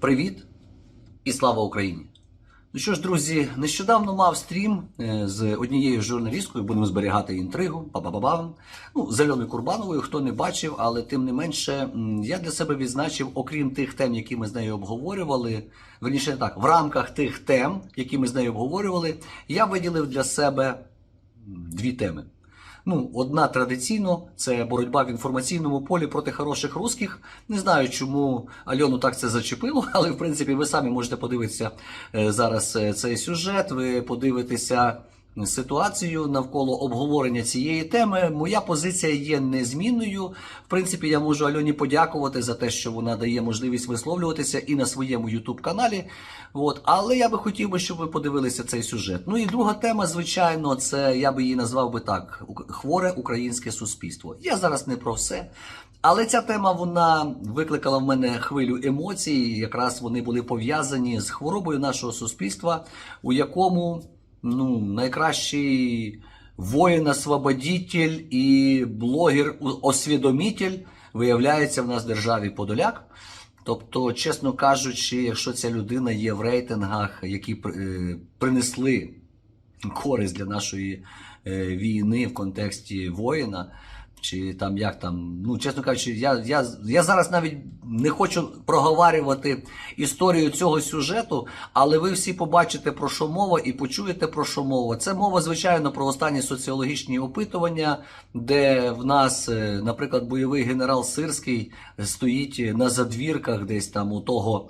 Привіт і слава Україні! Ну що ж, друзі, нещодавно мав стрім е, з однією журналісткою, будемо зберігати інтригу, па-па-па-бам. Ну, з Альоною Курбановою, хто не бачив, але тим не менше, я для себе відзначив, окрім тих тем, які ми з нею обговорювали, верніше не так, в рамках тих тем, які ми з нею обговорювали, я виділив для себе дві теми. Ну, одна традиційно це боротьба в інформаційному полі проти хороших русських. Не знаю, чому Альону так це зачепило, але в принципі ви самі можете подивитися е, зараз е, цей сюжет. Ви подивитеся ситуацію навколо обговорення цієї теми. Моя позиція є незмінною. В принципі, я можу Альоні подякувати за те, що вона дає можливість висловлюватися і на своєму youtube каналі. От, але я би хотів би, щоб ви подивилися цей сюжет. Ну і друга тема, звичайно, це я би її назвав би так: хворе українське суспільство. Я зараз не про все. Але ця тема вона викликала в мене хвилю емоцій. Якраз вони були пов'язані з хворобою нашого суспільства, у якому ну, найкращий воїн-освободитель і блогер-освідомітель виявляється в нас в державі Подоляк. Тобто, чесно кажучи, якщо ця людина є в рейтингах, які е, принесли користь для нашої е, війни в контексті воїна, чи там як там, ну чесно кажучи, я, я, я зараз навіть не хочу проговарювати історію цього сюжету, але ви всі побачите про що мова і почуєте про що мова. Це мова, звичайно, про останні соціологічні опитування, де в нас, е, наприклад, бойовий генерал Сирський стоїть на задвірках десь там у того.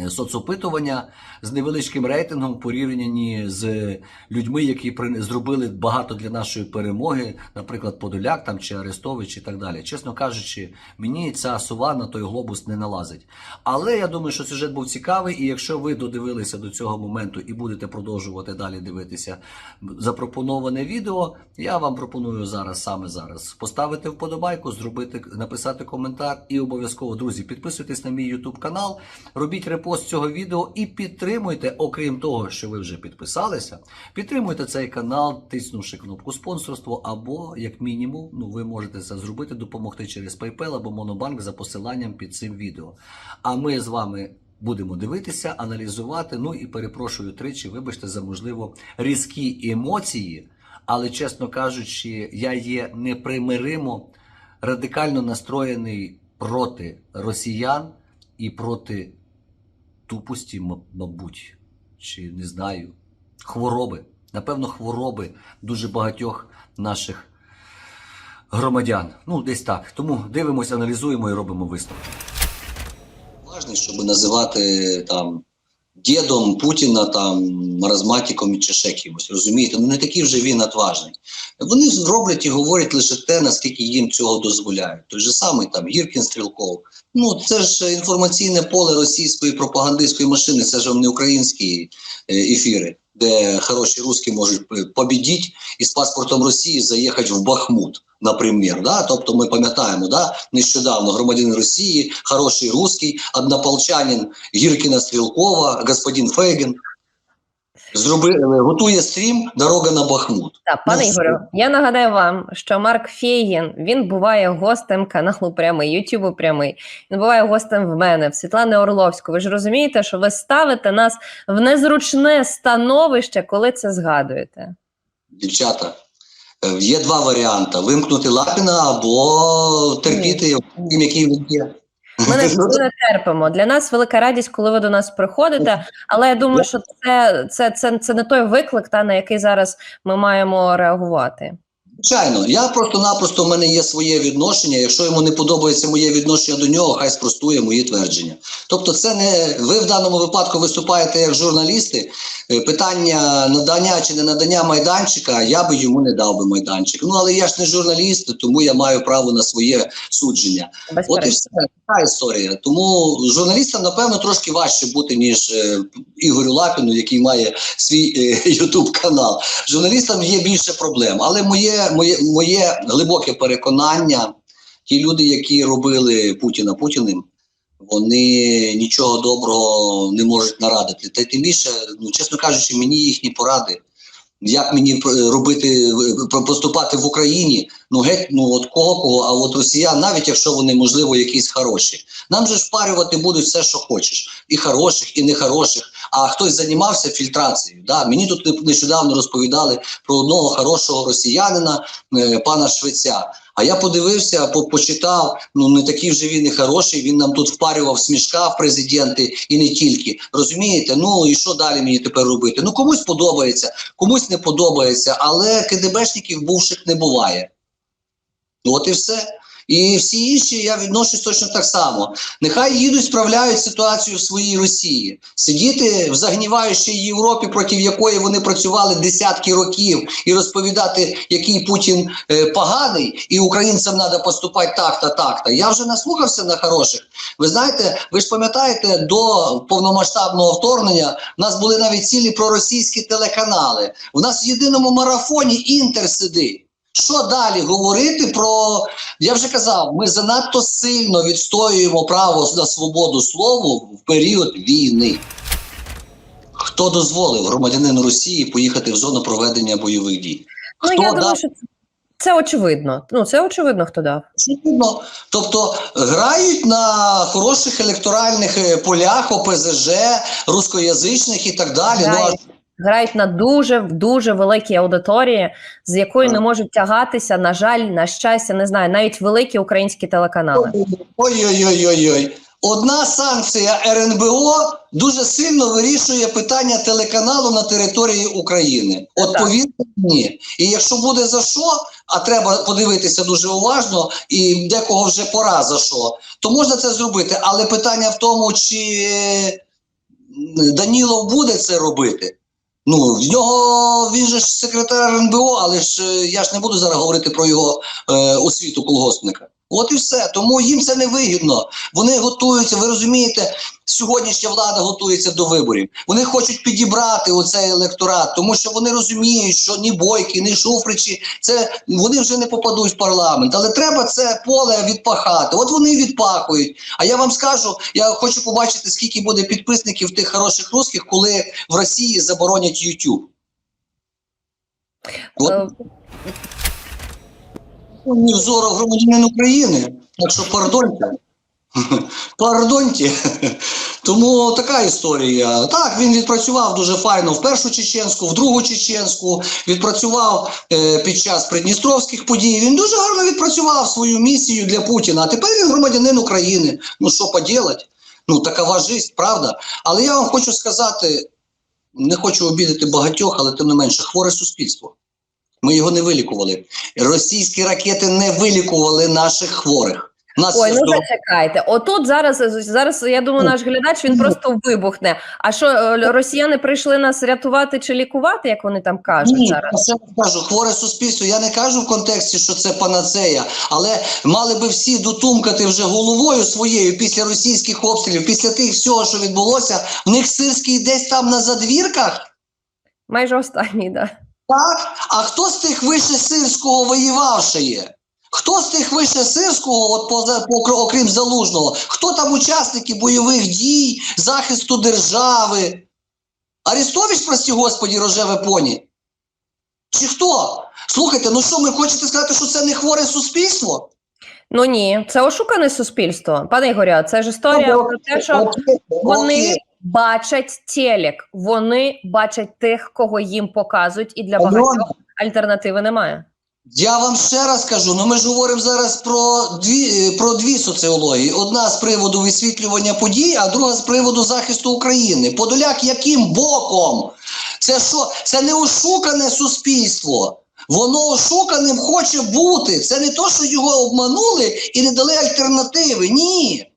Е, Соцопитування з невеличким рейтингом порівняні з людьми, які зробили багато для нашої перемоги, наприклад, Подоляк там чи Арестович і так далі. Чесно кажучи, мені ця сова на той глобус не налазить. Але я думаю, що сюжет був цікавий, і якщо ви додивилися до цього моменту і будете продовжувати далі дивитися запропоноване відео, я вам пропоную зараз, саме зараз, поставити вподобайку, зробити, написати коментар і обов'язково, друзі, підписуйтесь на мій YouTube канал, робіть репост цього відео і підтримуйте, окрім того, що ви вже підписалися, підтримуйте цей канал, тиснувши кнопку спонсорство, або, як мінімум, ну ви можете це зробити, допомогти через PayPal або Монобанк за посиланням під цим відео. А ми з вами. Будемо дивитися, аналізувати. Ну і перепрошую тричі, вибачте за можливо різкі емоції, але чесно кажучи, я є непримиримо радикально настроєний проти росіян і проти тупості, мабуть, чи не знаю, хвороби. Напевно, хвороби дуже багатьох наших громадян. Ну, десь так. Тому дивимося, аналізуємо і робимо висновки. Важність, щоб називати там дідом Путіна, там маразматиком чи ще кимось. Розумієте? Ну не такий вже він отважний. Вони роблять і говорять лише те, наскільки їм цього дозволяють. Той же самий там Гіркін Стрілков. Ну це ж інформаційне поле російської пропагандистської машини, це ж не українські е, ефіри, де хороші русські можуть е, побідіть і з паспортом Росії заїхати в Бахмут. Наприклад, да? тобто ми пам'ятаємо, да? нещодавно громадянин Росії, хороший русський, однополчанин Гіркіна Стрілкова, господин Фейгін, зробив, готує стрім Дорога на Бахмут. Так, пане Ну, Ігорю, я нагадаю вам, що Марк Фєєгін, він буває гостем каналу Прямий, Ютубу Прямий. Він буває гостем в мене, в Світлани Орловської. Ви ж розумієте, що ви ставите нас в незручне становище, коли це згадуєте. Дівчата, е, є два варіанти: вимкнути Лапіна або терпіти, який він є. Ми не, не терпимо. Для нас велика радість, коли ви до нас приходите. Але я думаю, що це, це, це, це не той виклик, та на який зараз ми маємо реагувати. Звичайно, я просто-напросто в мене є своє відношення. Якщо йому не подобається моє відношення до нього, хай спростує мої твердження. Тобто, це не ви в даному випадку виступаєте як журналісти. Е, Питання надання чи не надання майданчика, я би йому не дав би майданчик. Ну але я ж не журналіст, тому я маю право на своє судження. От і все така історія. Тому журналістам, напевно, трошки важче бути, ніж е, Ігорю Лапіну, який має свій Ютуб канал. Журналістам є більше проблем. Але моє, моє, моє глибоке переконання, ті люди, які робили Путіна Путіним, вони нічого доброго не можуть нарадити. Та тим більше, ну чесно кажучи, мені їхні поради Як мені робити поступати в Україні? Ну геть, ну от кого кого, а от росіян, навіть якщо вони можливо якісь хороші, нам же ж впарювати будуть все, що хочеш, і хороших, і нехороших. А хтось займався фільтрацією. Да? Мені тут не- нещодавно розповідали про одного хорошого росіянина, е, пана Швеця. А я подивився, по- почитав. Ну не такий вже він і хороший. Він нам тут впарював смішка в президенти і не тільки. Розумієте? Ну і що далі мені тепер робити? Ну комусь подобається, комусь не подобається, але КДБшників бувших не буває. От і все. І всі інші я відношусь точно так само. Нехай їдуть, справляють ситуацію в своїй Росії. Сидіти в загніваючій Європі, проти якої вони працювали десятки років, і розповідати, який Путін е, поганий, і українцям треба поступати так-то, так-то. Я вже наслухався на хороших. Ви знаєте, ви ж пам'ятаєте, до повномасштабного вторгнення в нас були навіть цілі проросійські телеканали. У нас в єдиному марафоні інтер сидить. Що далі говорити про я вже казав, ми занадто сильно відстоюємо право на свободу слова в період війни. Хто дозволив громадянину Росії поїхати в зону проведення бойових дій? Ну Хто я дав? думаю, що це, очевидно. Ну це очевидно, хто дав. Очевидно. Тобто грають на хороших електоральних полях ОПЗЖ, рускоязичних і так далі. Ну, а Грають. На дуже дуже великій аудиторії, з якою не можуть тягатися, на жаль, на щастя, не знаю, навіть великі українські телеканали. Ой-ой-ой-ой-ой. Одна санкція РНБО дуже сильно вирішує питання телеканалу на території України. От повірте мені. І якщо буде за що, а треба подивитися дуже уважно, і декого вже пора за що, то можна це зробити. Але питання в тому, чи е, Данілов буде це робити. Ну, в нього він же ж секретар РНБО, але ж е, я ж не буду зараз говорити про його е, освіту колгоспника. От і все. Тому їм це не вигідно. Вони готуються, ви розумієте, сьогоднішня влада готується до виборів. Вони хочуть підібрати оцей електорат, тому що вони розуміють, що ні бойки, ні шуфричі, це вони вже не попадуть в парламент. Але треба це поле відпахати. От вони відпахують. А я вам скажу, я хочу побачити, скільки буде підписників тих хороших русських, коли в Росії заборонять YouTube. От Е, Ні взору громадянин України. Так що пардоньте. Пардоньте. Тому така історія. Так, він відпрацював дуже файно в першу чеченську, в другу чеченську, відпрацював е, під час придністровських подій. Він дуже гарно відпрацював свою місію для Путіна. А тепер він громадянин України. Ну що поділать? Ну, такова жизнь, правда. Але я вам хочу сказати, не хочу обідати багатьох, але тим не менше, хворе суспільство. Ми його не вилікували. Російські ракети не вилікували наших хворих. Нас Ой, ну здоров- зачекайте. Отут зараз зараз я думаю, наш глядач він просто вибухне. А що е, росіяни прийшли нас рятувати чи лікувати, як вони там кажуть Ні, зараз? я кажу, хворе суспільство. Я не кажу в контексті, що це панацея, але мали би всі дотумкати вже головою своєю після російських обстрілів, після тих всього, що відбулося. В них сирський десь там на задвірках. Майже останній, да. Так, а хто з тих вище сирського воював ще є? Хто з тих вище сирського, от поза, покр- окрім залужного, хто там учасники бойових дій, захисту держави? Арестович, прості господі, рожеве поні? Чи хто? Слухайте, ну що, ви хочете сказати, що це не хворе суспільство? Ну ні, це ошукане суспільство. Пане Ігоря, це ж історія Ну, про те, що окей, вони окей. Бачать телек, вони бачать тих, кого їм показують, і для багатьох альтернативи немає. Я вам ще раз кажу, ну ми ж говоримо зараз про дві, е, про дві соціології. Одна з приводу висвітлювання подій, а друга з приводу захисту України. Подоляк яким боком? Це що? Це не ошукане суспільство. Воно ошуканим хоче бути. Це не то, що його обманули і не дали альтернативи. Ні.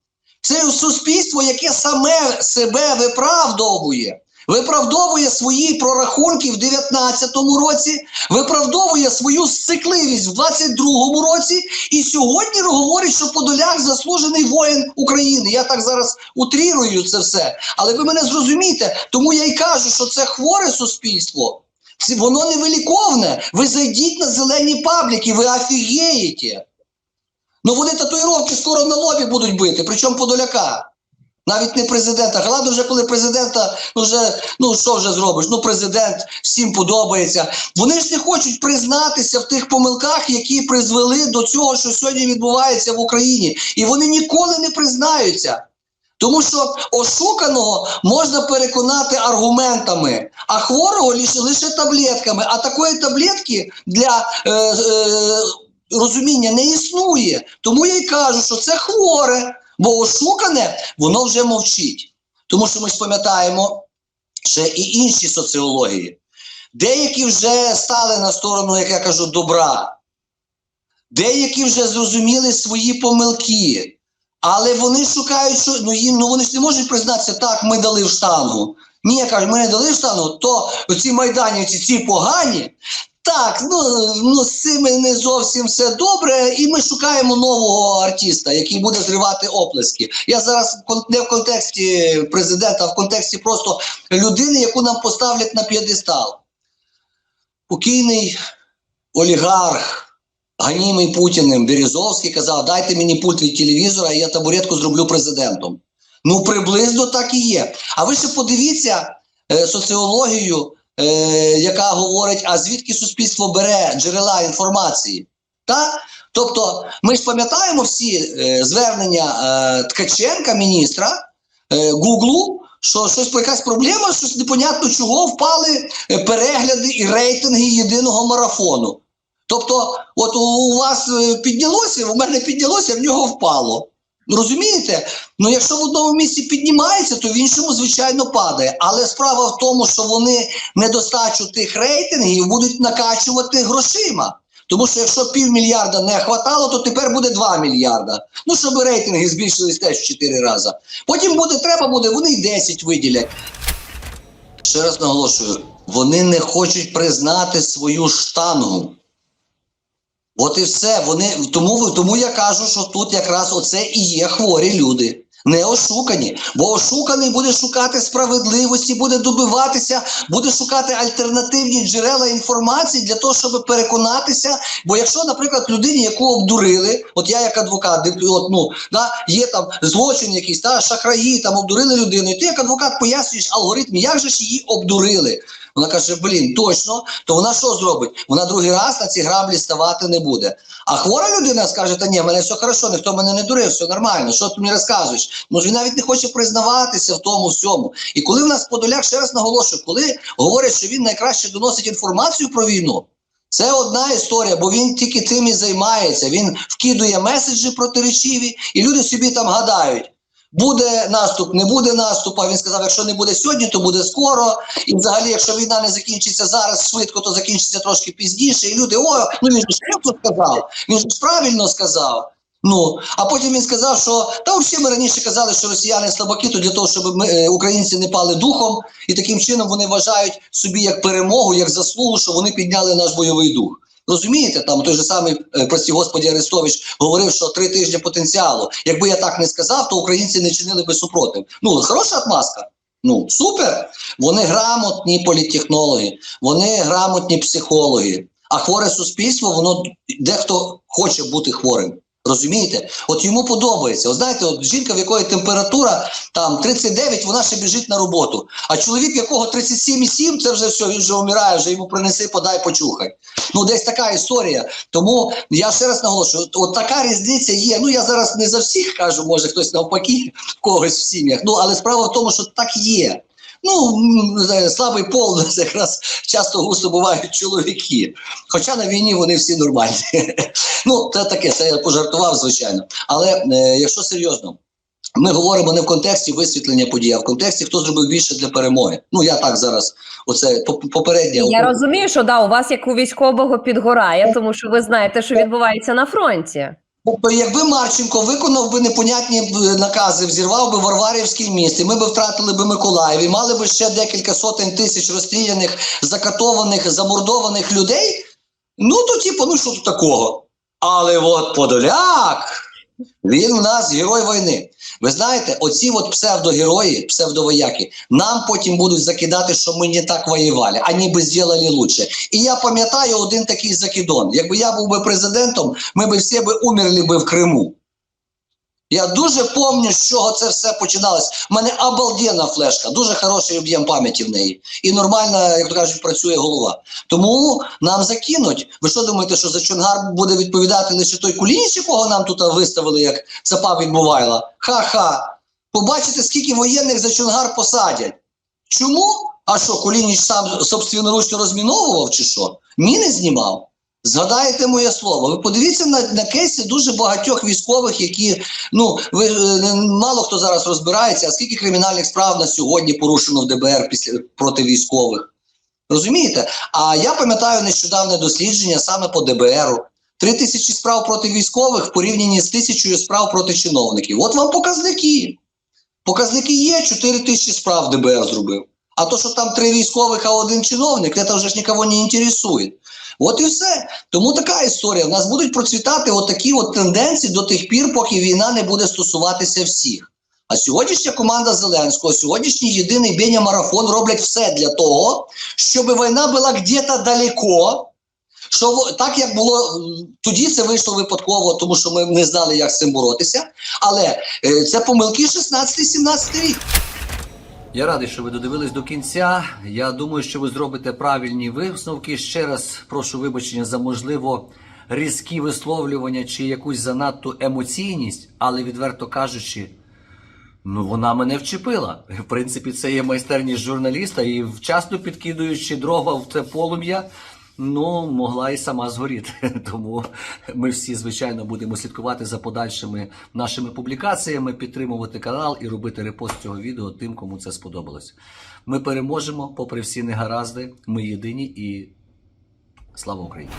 Це суспільство, яке саме себе виправдовує. Виправдовує свої прорахунки в 19-му році, виправдовує свою сцикливість в 22-му році, і сьогодні говорить, що Подоляк заслужений воїн України. Я так зараз утрірую це все. Але ви мене зрозумієте, тому я й кажу, що це хворе суспільство. Воно не виліковне. Ви зайдіть на зелені пабліки, ви офігієте. Ну вони татуїровки скоро на лобі будуть бити, причому Подоляка. Навіть не президента. Ладно, вже коли президента, ну вже ну що вже зробиш? Ну, президент всім подобається. Вони ж не хочуть признатися в тих помилках, які призвели до цього, що сьогодні відбувається в Україні. І вони ніколи не признаються. Тому що ошуканого можна переконати аргументами, а хворого лише, лише таблетками. А такої таблетки для е, е, розуміння не існує. Тому я й кажу, що це хворе, бо ошукане воно вже мовчить. Тому що ми пам'ятаємо ще і інші соціології. Деякі вже стали на сторону, як я кажу, добра. Деякі вже зрозуміли свої помилки. Але вони шукають, що ну їм ну вони ж не можуть признатися, так, ми дали в штангу. Ні, я кажу, ми не дали в штангу, то ці майданівці, ці погані. Так, ну, ну з цими не зовсім все добре, і ми шукаємо нового артиста, який буде зривати оплески. Я зараз не в контексті президента, а в контексті просто людини, яку нам поставлять на п'єдестал. Покійний олігарх, ганімий Путіним Березовський казав: дайте мені пульт від телевізора, і я табуретку зроблю президентом. Ну, приблизно так і є. А ви ще подивіться е, соціологію, е, яка говорить, а звідки суспільство бере джерела інформації. Так? Тобто, ми ж пам'ятаємо всі е, звернення е, Ткаченка, міністра е, Гуглу, що щось якась проблема, щось непонятно чого впали е, перегляди і рейтинги єдиного марафону. Тобто, от у, вас е, піднялося, у мене піднялося, в нього впало. Ну, Розумієте? Ну якщо в одному місці піднімається, то в іншому, звичайно, падає. Але справа в тому, що вони недостачу тих рейтингів будуть накачувати грошима. Тому що якщо півмільярда не хватало, то тепер буде 2 мільярда. Ну, щоб рейтинги збільшились теж в 4 рази. Потім буде, треба буде, вони й 10 виділять. Ще раз наголошую, вони не хочуть признати свою штангу. От і все. Вони тому, тому я кажу, що тут якраз оце і є хворі люди. Не ошукані, бо ошуканий буде шукати справедливості, буде добиватися, буде шукати альтернативні джерела інформації для того, щоб переконатися. Бо якщо, наприклад, людині, яку обдурили, от я як адвокат, от, ну, да, є там злочин якийсь, та, шахраї, там обдурили людину, і ти як адвокат пояснюєш алгоритм, як же ж її обдурили. Вона каже: блін, точно, то вона що зробить? Вона другий раз на ці граблі ставати не буде. А хвора людина скаже: Та ні, в мене все хорошо, ніхто мене не дурив, все нормально. Що ти мені розказуєш? Ну ж він навіть не хоче признаватися в тому всьому. І коли в нас Подоляк, ще раз наголошую, коли говорять, що він найкраще доносить інформацію про війну. Це одна історія, бо він тільки тим і займається. Він вкидує меседжі протиречиві, і люди собі там гадають. Буде наступ, не буде наступу. Він сказав, якщо не буде сьогодні, то буде скоро. І взагалі, якщо війна не закінчиться зараз швидко, то закінчиться трошки пізніше. І люди, о, ну він же швидко сказав, він ж правильно сказав. Ну, а потім він сказав, що та всі ми раніше казали, що росіяни слабаки, то для того, щоб ми, е, українці не пали духом, і таким чином вони вважають собі як перемогу, як заслугу, що вони підняли наш бойовий дух. Розумієте, там той же самий е, прості господі Арестович говорив, що три тижні потенціалу. Якби я так не сказав, то українці не чинили би супротив. Ну хороша отмазка. Ну супер. Вони грамотні політтехнологи, вони грамотні психологи. А хворе суспільство, воно дехто хоче бути хворим. Розумієте? От йому подобається. От знаєте, от жінка, в якої температура там 39, вона ще біжить на роботу. А чоловік, якого 37,7, це вже все, він вже вмирає, вже йому принеси, подай, почухай. Ну, десь така історія. Тому я ще раз наголошую, от, от така різниця є. Ну я зараз не за всіх кажу, може хтось навпаки в когось в сім'ях. Ну але справа в тому, що так є. Ну, е, слабий пол якраз часто густо бувають чоловіки. Хоча на війні вони всі нормальні. Ну, це таке, це я пожартував, звичайно. Але е, якщо серйозно, ми говоримо не в контексті висвітлення подій, а в контексті, хто зробив більше для перемоги. Ну, я так зараз, оце поп- попереднє. Я розумію, що да, у вас як у військового підгорає, тому що ви знаєте, що відбувається на фронті. Тобто, якби Марченко виконав би непонятні накази, взірвав би Варварівський міст, і ми б втратили би Миколаїв, і мали б ще декілька сотень тисяч розстріляних, закатованих, замордованих людей. Ну то, типу, ну що тут такого? Але от Подоляк, він у нас герой війни. Ви знаєте, оці от псевдогерої, псевдовояки, нам потім будуть закидати, що ми не так воювали, а ніби зробили лучше. І я пам'ятаю один такий закидон. Якби я був би президентом, ми б всі б умерли би в Криму. Я дуже пам'ятаю, з чого це все починалось. У мене обалденна флешка, дуже хороший об'єм пам'яті в неї. І нормально, як то кажуть, працює голова. Тому нам закинуть. Ви що думаєте, що за Чонгар буде відповідати лише той Кулініч, якого нам тут виставили, як ЦАПа відбувайла? Ха-ха. Побачите, скільки воєнних за Чонгар посадять. Чому? А що, Кулініч сам собственноручно розміновував чи що? Міни знімав? Згадаєте моє слово. Ви подивіться на, на кейси дуже багатьох військових, які ну ви е, мало хто зараз розбирається, а скільки кримінальних справ на сьогодні порушено в ДБР після проти військових. Розумієте? А я пам'ятаю нещодавне дослідження саме по ДБРу. Три тисячі справ проти військових в порівнянні з тисячою справ проти чиновників. От вам показники. Показники є, 4 тисячі справ ДБР зробив. А то, що там три військових, а один чиновник, це вже ж нікого не інтересує. От і все. Тому така історія. В нас будуть процвітати от такі от тенденції до тих пір, поки війна не буде стосуватися всіх. А сьогоднішня команда Зеленського, сьогоднішній єдиний Беня марафон роблять все для того, щоб війна була где-то далеко. Що так як було тоді, це вийшло випадково, тому що ми не знали, як з цим боротися. Але е, це помилки 16-17 рік. Я радий, що ви додивились до кінця. Я думаю, що ви зробите правильні висновки. Ще раз прошу вибачення за можливо різкі висловлювання чи якусь занадто емоційність, але відверто кажучи, ну вона мене вчепила. В принципі, це є майстерність журналіста, і вчасно підкидуючи дрова в це полум'я. Ну, могла і сама згоріти. Тому ми всі, звичайно, будемо слідкувати за подальшими нашими публікаціями, підтримувати канал і робити репост цього відео тим, кому це сподобалось. Ми переможемо, попри всі негаразди. Ми єдині і слава Україні!